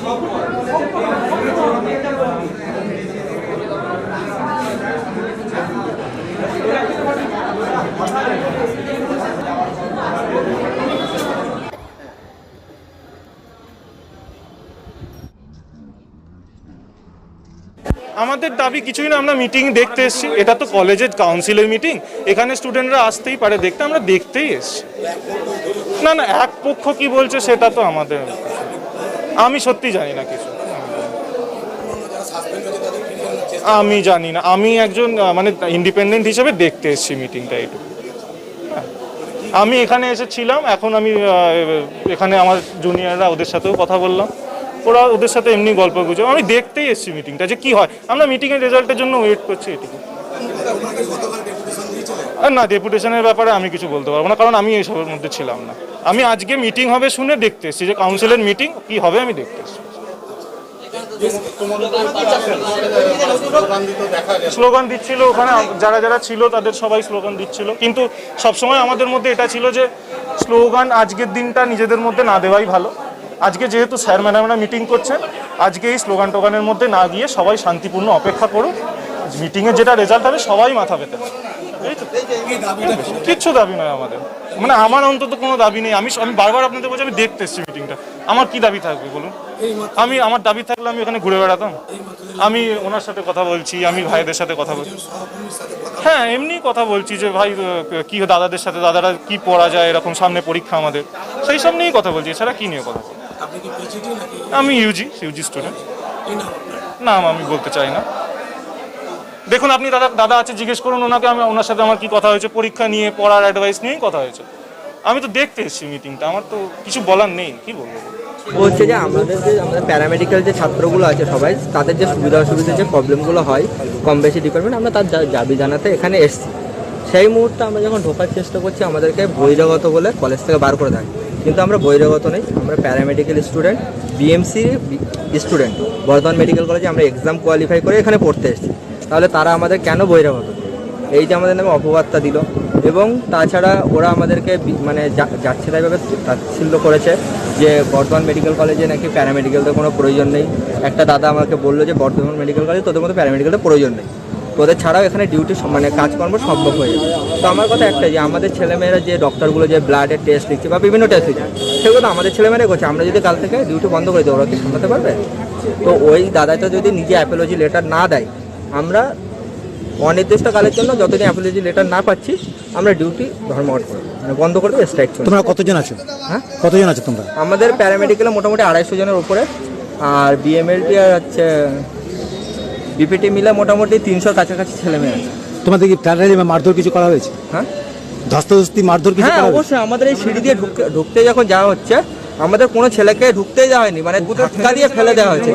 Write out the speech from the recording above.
সব আমাদের দাবি কিছুই না, আমরা মিটিং দেখতে এসেছি। এটা তো কলেজের কাউন্সিলের মিটিং এখানে স্টুডেন্টরা আসতেই পারে, দেখতে আমরা দেখতেই এসেছি। না না, এক পক্ষ কি বলছে সেটা তো আমাদের আমি সত্যি জানি না কিছু। আমি জানি না। আমি একজন মানে ইন্ডিপেন্ডেন্ট হিসেবে দেখতে এসেছি মিটিংটা এইটুকু। আমি এখানে এসেছিলাম, এখন আমি এখানে আমার জুনিয়ররা ওদের সাথেও কথা বললাম। ওরা ওদের সাথে এমনি গল্প গুজব। আমি দেখতেই এসেছি মিটিংটা যে কি হয়। আমরা মিটিংয়ের রেজাল্টের জন্য ওয়েট করছি আর না ডেপুটেশনের ব্যাপারে আমি কিছু বলতে পারব না, কারণ আমি এইসবের মধ্যে ছিলাম না। আমি আজকে মিটিং হবে শুনে দেখতে এসেছি যে কাউন্সিলের মিটিং কি হবে, আমি দেখতে এসেছি। স্লোগান দিচ্ছিল ওখানে, যারা যারা ছিল তাদের সবাই স্লোগান দিচ্ছিল। কিন্তু সবসময় আমাদের মধ্যে এটা ছিল যে স্লোগান আজকের দিনটা নিজেদের মধ্যে না দেওয়াই ভালো। আজকে যেহেতু স্যার ম্যাডামরা মিটিং করছেন, আজকে এই স্লোগান টোগানের মধ্যে না গিয়ে সবাই শান্তিপূর্ণ অপেক্ষা করুন মিটিংয়ের যেটা রেজাল্ট হবে সবাই মাথা পেতে কিচ্ছু দাবি নয় আমাদের। মানে আমার অন্তত কোনো দাবি নেই। আমি আমি বারবার আপনাদের বলছি, আমি দেখতে এসেছি মিটিংটা। আমার কি দাবি থাকবে বলুন? আমি, আমার দাবি থাকলে আমি ওখানে ঘুরে বেড়াতাম। আমি ওনার সাথে কথা বলছি, আমি ভাইদের সাথে কথা বলছি হ্যাঁ এমনি কথা বলছি যে, ভাই কি দাদাদের সাথে, দাদারা কি পড়া যায় এরকম সামনে পরীক্ষা আমাদের। সেই সব নিয়েই কথা বলছি। এছাড়া কি নিয়ে কথা আমি ইউজি ইউজি স্টুডেন্ট নাম আমি বলতে চাই না। দেখুন আপনি দাদা দাদা আছে জিজ্ঞেস করুন ওনাকে আমি ওনার সাথে আমার কি কথা হয়েছে পরীক্ষা নিয়ে পড়ার অ্যাডভাইস নিয়েই কথা হয়েছে। আমি তো দেখতে এসেছি মিটিংটা আমার তো কিছু বলার নেই কি বলব? বলছে যে আমাদের যে আমাদের প্যারামেডিক্যাল যে ছাত্রগুলো আছে সবাই তাদের যে সুবিধা অসুবিধা যে প্রবলেমগুলো হয় কম বেশি ডিপার্টমেন্ট আমরা তার দাবি জানাতে এখানে এসেছি। সেই মুহূর্তে আমরা যখন ঢোকার চেষ্টা করছি, আমাদেরকে বহিরাগত বলে কলেজ থেকে বার করে দেয়। কিন্তু আমরা বহিরাগত নেই, আমরা paramedical student BMC student Bardhaman medical কলেজে আমরা এক্সাম কোয়ালিফাই করে এখানে পড়তে এসেছি। তাহলে তারা আমাদের কেন বহিরাগত? এই যে আমাদের নামে অপবাদটা দিল। এবং তাছাড়া ওরা আমাদেরকে মানে যাচ্ছে তাইভাবে তাচ্ছিল্য করেছে যে বর্ধমান মেডিকেল কলেজে নাকি প্যারামেডিক্যালদের কোনো প্রয়োজন নেই। একটা দাদা আমাকে বলল যে, বর্ধমান মেডিকেল কলেজে তোদের মধ্যে প্যারামেডিক্যালদের প্রয়োজন নেই। তোদের ছাড়াও এখানে ডিউটি মানে কাজকর্ম সম্ভব হয়ে যাবে। তো আমার কথা একটাই যে আমাদের ছেলেমেয়েরা যে ডক্টরগুলো যে ব্লাডের টেস্ট লিখছে বা বিভিন্ন টেস্ট লিখছে সেগুলো তো আমাদের ছেলেমেয়েরাই করছে। আমরা যদি কাল থেকে ডিউটি বন্ধ করে দিই ওরা কি সামলাতে পারবে? তো ওই দাদাটা যদি নিজে অ্যাপোলজি লেটার না দেয় আমরা অনির্দিষ্টকালের জন্য যতদিন অ্যাপোলজি লেটার না পাচ্ছি আমরা ডিউটি ধর্মঘট করব। মানে বন্ধ করে দেবো স্ট্রাইক তোমরা কতজন আছো? হ্যাঁ? কতজন আছো তোমরা? আমাদের প্যারামেডিক্যালে মোটামুটি আড়াইশো জনের উপরে আর বিএমএলটি আর হচ্ছে বিপিটি মিলে মোটামুটি তিনশোর কাছাকাছি ছেলে মেয়ে আছে। তোমাদের কি টাটারি বা মারধর কিছু করা হয়েছে? হ্যাঁ। ধস্তাধস্তি মারধর কিছু হ্যাঁ করা হয়েছে? অবশ্যই। আমাদের এই সিঁড়ি দিয়ে ঢুকতে ঢুকতে যখন যাওয়া হচ্ছে আমাদের কোনো ছেলেকে ঢুকতেই যাওয়া হয়নি। মানে দুটো ঠিকা দিয়ে ফেলে দেওয়া হয়েছে।